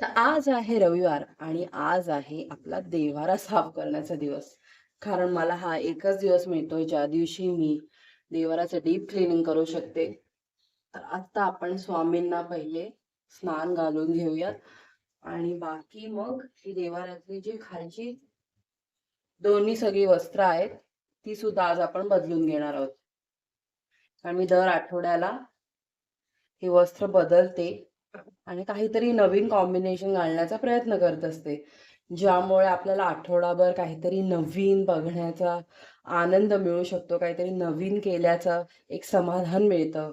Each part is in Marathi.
तर आज आहे रविवार आणि आज आहे आपला देवारा साफ करण्याचा दिवस. कारण मला हा एकच दिवस मिळतोय ज्या दिवशी मी देवाराचं डीप क्लिनिंग करू शकते. तर आता आपण स्वामींना पहिले स्नान घालून घेऊयात. आणि बाकी मग ही देवारातली जी खालची दोन्ही सगळी वस्त्र आहेत ती सुद्धा आज आपण बदलून घेणार आहोत. कारण मी दर आठवड्याला हे वस्त्र बदलते. आणि काहीतरी नवीन कॉम्बिनेशन घालण्याचा प्रयत्न करत असते. ज्यामुळे आपल्याला आठवडाभर काहीतरी नवीन बघण्याचा आनंद मिळू शकतो काहीतरी नवीन केल्याचं एक समाधान मिळतं.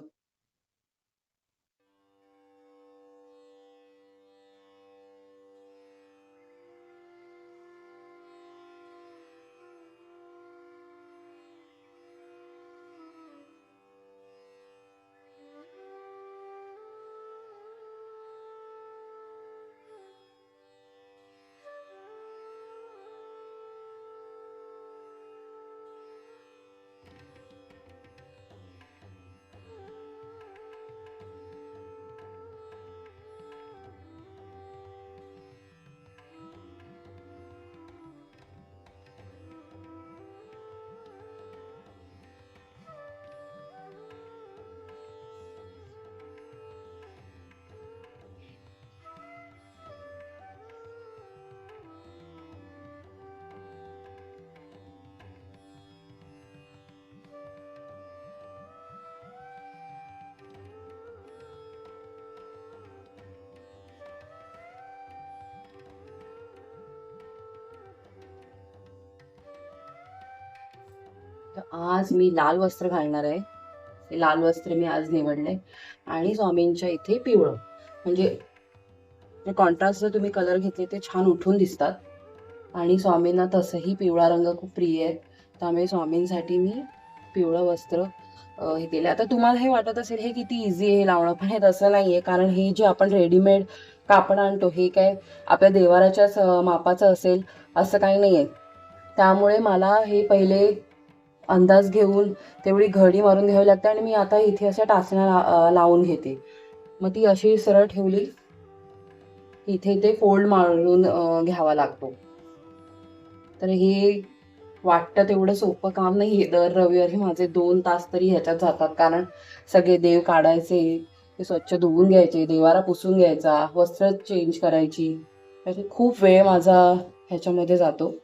तर आज मी लाल वस्त्र घालणार आहे. ते लाल वस्त्र मी आज निवडले आणि स्वामींच्या इथे पिवळं. म्हणजे कॉन्ट्रास्ट जर तुम्ही कलर घेतले ते छान उठून दिसतात. आणि स्वामींना तसंही पिवळा रंग खूप प्रिय आहे. त्यामुळे स्वामींसाठी मी पिवळं वस्त्र हे केलं आता तुम्हाला हे वाटत असेल हे किती इझी आहे लावणं. पण हे तसं नाही आहे कारण हे जे आपण रेडीमेड कापड आणतो हे काय आपल्या देवाराच्याच मापाचं असेल असं काही नाही आहे त्यामुळे मला हे पहिले अंदाज घेऊन तेवढी घडी मारून घ्यावी लागते आणि मी आता इथे अशा टाचण्या ला- लावून घेते. मग ती अशी सरळ ठेवली. इथे ते फोल्ड मारून घ्यावा लागतो. तर हे वाटतं तेवढं सोपं काम नाही आहे दर रविवारी माझे दोन तास तरी ह्याच्यात जातात. कारण सगळे देव काढायचे ते स्वच्छ धुवून घ्यायचे देवारा पुसून घ्यायचा वस्त्र चेंज करायची. त्याची खूप वेळ माझा ह्याच्यामध्ये जातो.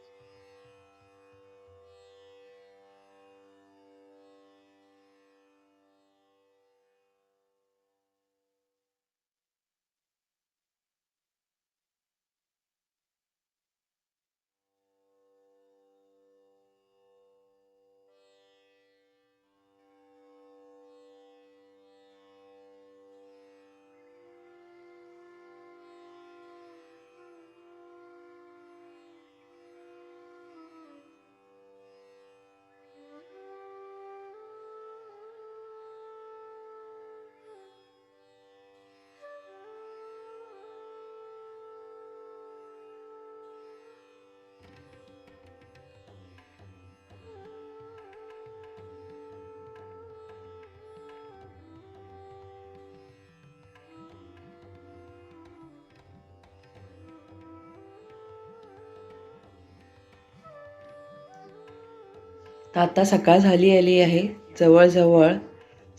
तर आता सकाळ झाली आली आहे. जवळजवळ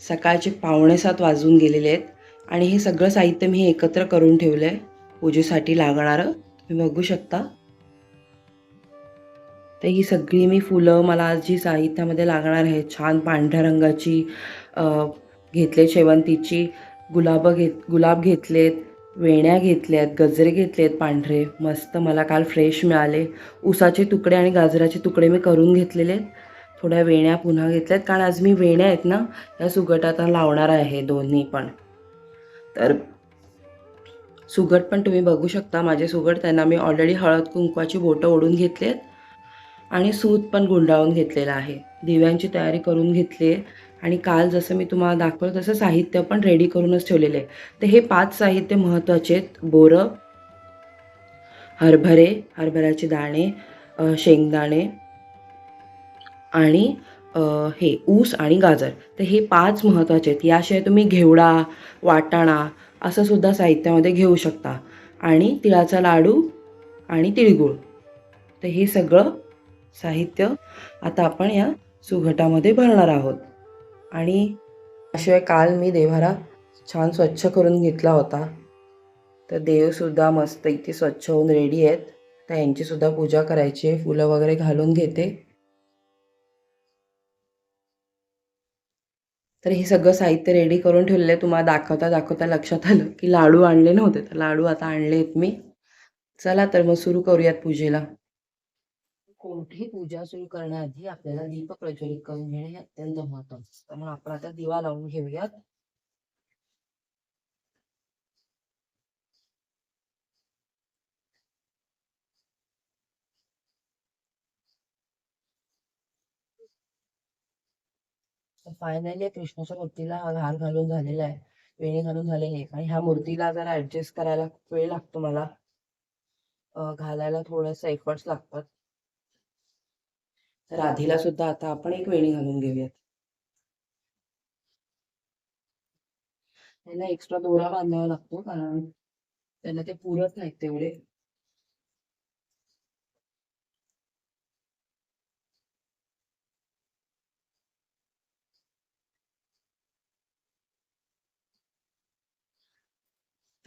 सकाळचे पावणेसात वाजून गेलेले आहेत. आणि हे सगळं साहित्य मी एकत्र करून ठेवलं आहे पूजेसाठी लागणारं. तुम्ही बघू शकता. तर ही सगळी मी फुलं मला आज जी साहित्यामध्ये लागणार आहेत छान पांढऱ्या रंगाची घेतले शेवंतीची गुलाबं घेत गुलाब घेतलेत वेण्या घेतल्यात गजरे घेतलेत पांढरे मस्त मला काल फ्रेश मिळाले. उसाचे तुकडे आणि गाजराचे तुकडे मी करून घेतलेले आहेत. थोड्या वेण्या पुन्हा घेतल्यात. कारण आज मी वेण्या आहेत ना या सुगटात लावणार आहे दोन्ही पण. तर सुगट पण तुम्ही बघू शकता माझे सुगट. त्यांना मी ऑलरेडी हळद कुंकवाची बोटं ओढून घेतली आहेत आणि सूत पण गुंडाळून घेतलेलं आहे. दिव्यांची तयारी करून घेतली आहे. आणि काल जसं मी तुम्हाला दाखवलं तसं साहित्य पण रेडी करूनच ठेवलेलं आहे. तर हे पाच साहित्य महत्त्वाचे आहेत. बोरं हरभरे हरभऱ्याचे दाणे शेंगदाणे आणि हे ऊस आणि गाजर तर हे पाच महत्त्वाचे आहेत. याशिवाय तुम्ही घेवडा वाटाणा असं सुद्धा साहित्यामध्ये घेऊ शकता. आणि तिळाचा लाडू आणि तिळगुळ. तर हे सगळं साहित्य आता आपण या सुघटामध्ये भरणार आहोत. आणि शिवाय काल मी देव्हारा छान स्वच्छ करून घेतला होता. तर देवसुद्धा मस्त इथे स्वच्छ होऊन रेडी आहेत. तर यांचीसुद्धा पूजा करायची आहे. फुलं वगैरे घालून घेते. तर हे सगळं साहित्य रेडी करून ठेवलेलं आहे. तुम्हाला दाखवता दाखवता लक्षात आलं की लाडू आणले नव्हते. तर लाडू आता आणले आहेत मी. चला तर मग सुरू करूयात पूजेला. कोणतीही पूजा सुरू करण्याआधी आपल्याला दीप प्रज्वलित करून घेणे हे अत्यंत महत्वाचं मग आपण आता दिवा लावून घेऊयात. फायनली कृष्णाच्या मूर्तीला हा हार घालून झालेला आहे. वेणी घालून झालेली आहे. आणि ह्या मूर्तीला जरा ऍडजस्ट करायला वेळ लागतो मला. घालायला थोडंसं एफर्ट्स लागतात. तर आधीला सुद्धा आता आपण एक वेणी घालून घेऊयात. त्याला एक्स्ट्रा दोरा बांधावा लागतो कारण त्यांना ते पुरत नाहीत तेवढे.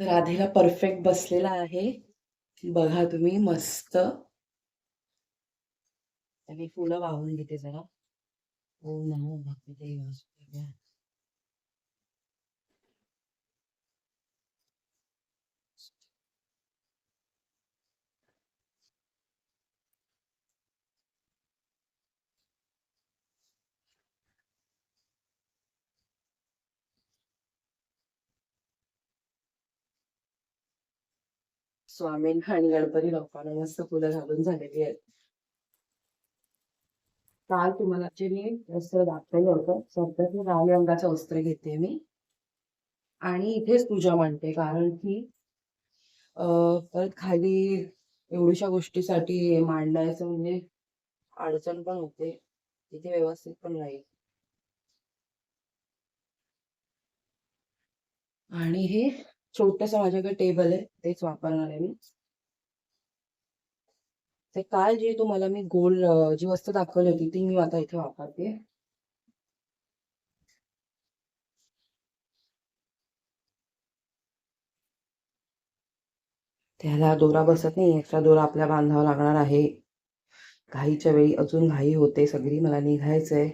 तर आधीला परफेक्ट बसलेला आहे. बघा तुम्ही मस्त. आणि फुलं वाहून घेते जरा. हो नमो हो, भगवते स्वामी आणि गणपती बाप्पांना मस्त फुलं घालून झालेली आहेत. काल तुम्हाला जे वस्त्र दाखवलं होतं सध्या मी लाल रंगाचं वस्त्र घेते मी. आणि इथेच पूजा मांडते कारण की परत खाली एवढ्याशा गोष्टीसाठी मांडायचं म्हणजे अडचण पण होते तिथे व्यवस्थित पण राहील आणि हे छोटस माझ्याकडे टेबल आहे तेच वापरणार आहे मी. ते काल जी तुम्हाला मी गोल जी वस्तू दाखवली होती ती मी आता इथे वापरते. त्याला दोरा बसत नाही एक्स्ट्रा दोरा आपल्या बांधावा लागणार आहे. घाईच्या वेळी अजून घाई होते सगळी मला निघायचंय.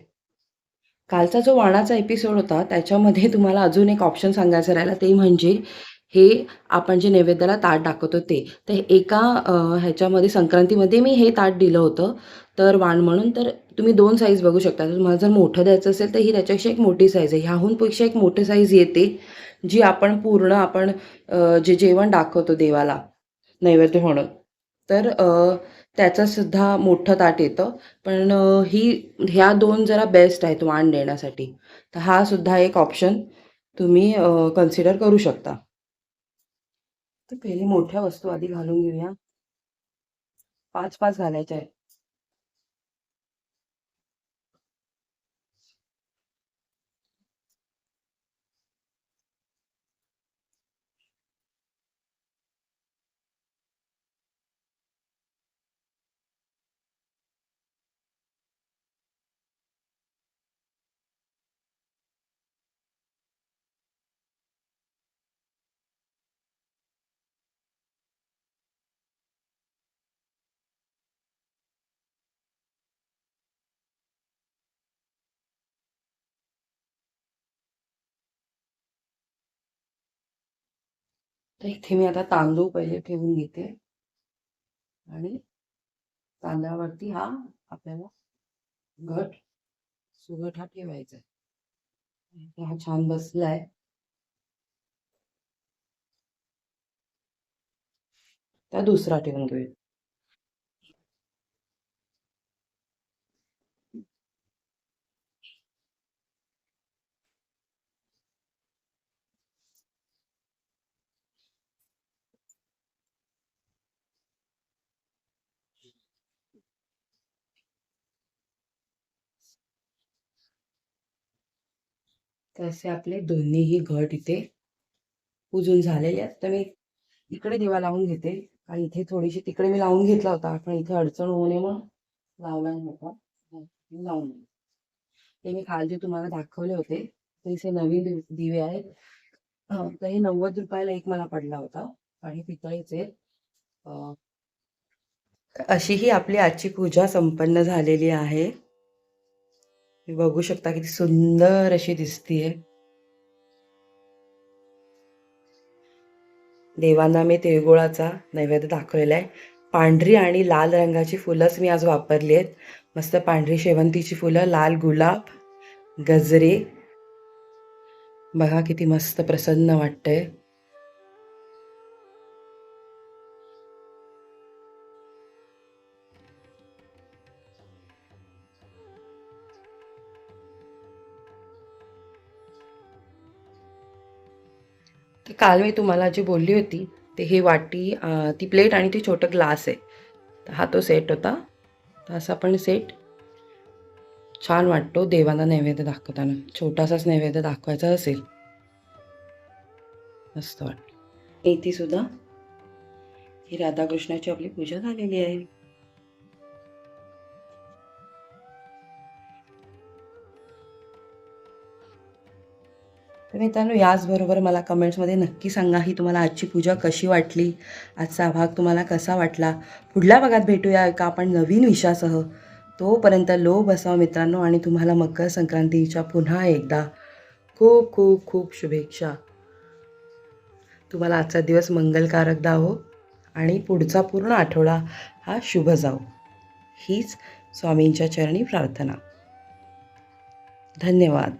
कालचा जो वाणाचा एपिसोड होता त्याच्यामध्ये तुम्हाला अजून एक ऑप्शन सांगायचं राहिला ते म्हणजे हे आपण जे नैवेद्याला ताट दाखवतो ते. तर एका ह्याच्यामध्ये संक्रांतीमध्ये मी हे ताट दिलं होतं. तर वाण म्हणून तर तुम्ही दोन साईज बघू शकता. तुम्हाला जर मोठं द्यायचं असेल तर ही त्याच्यापेक्षा एक मोठी साईज आहे. ह्याहूनपेक्षा एक मोठी साईज येते जी आपण पूर्ण आपण जे जेवण दाखवतो देवाला नैवेद्य म्हणून. तर त्याचंसुद्धा मोठं ताट येतं. पण ही ह्या दोन जरा बेस्ट आहेत वाण देण्यासाठी. तर हा सुद्धा एक ऑप्शन तुम्ही कन्सिडर करू शकता. तर पहिले मोठ्या वस्तू आधी घालून घेऊया. पाच पाच घालायच्या आहेत. तर इथे मी आता तांदूळ पहिले ठेवून घेते. आणि तांदळावरती हा आपल्याला घट सुगट हा ठेवायचा आहे. हा छान बसलाय. त्या दुसरा ठेवून घेऊया तर असे आपले दोन्हीही घट इथे पुजून झालेले आहेत. तर मी इकडे दिवा लावून घेते. कारण इथे थोडीशी तिकडे मी लावून घेतला होता पण इथे अडचण होऊ नये म्हणून लावला नव्हता. लावून ते मी जे तुम्हाला दाखवले होते ते इथे नवीन दिवे आहेत. तर हे नव्वद रुपयाला एक मला पडला होता आणि पितळेचे अशी ही आपली आजची पूजा संपन्न झालेली आहे. तुम्ही बघू शकता किती सुंदर अशी दिसतीये. देवांना मी तिळगुळाचा नैवेद्य दाखवलेला आहे पांढरी आणि लाल रंगाची फुलंच मी आज वापरली आहेत मस्त पांढरी शेवंतीची फुलं लाल गुलाब गजरे. बघा किती मस्त प्रसन्न वाटतंय. तर काल मी तुम्हाला जी बोलली होती ते ही वाटी ती प्लेट आणि ती छोटं ग्लास आहे. तर हा तो सेट होता. तर असा पण सेट छान वाटतो देवांना नैवेद्य दाखवताना. छोटासाच नैवेद्य दाखवायचा असेल मस्त वाटतं. इथे सुद्धा ही राधाकृष्णाची आपली पूजा झालेली आहे. तर मित्रांनो याचबरोबर मला कमेंट्समध्ये नक्की सांगा ही तुम्हाला आजची पूजा कशी वाटली आजचा भाग तुम्हाला कसा वाटला. पुढल्या भागात भेटूया एका आपण नवीन विषयासह. तोपर्यंत लो बसाव मित्रांनो आणि तुम्हाला मकर संक्रांतीच्या पुन्हा एकदा खूप खूप खूप शुभेच्छा. तुम्हाला आजचा दिवस मंगलकारक जावो आणि पुढचा पूर्ण आठवडा हा शुभ जावो. हीच स्वामींच्या चरणी प्रार्थना. धन्यवाद.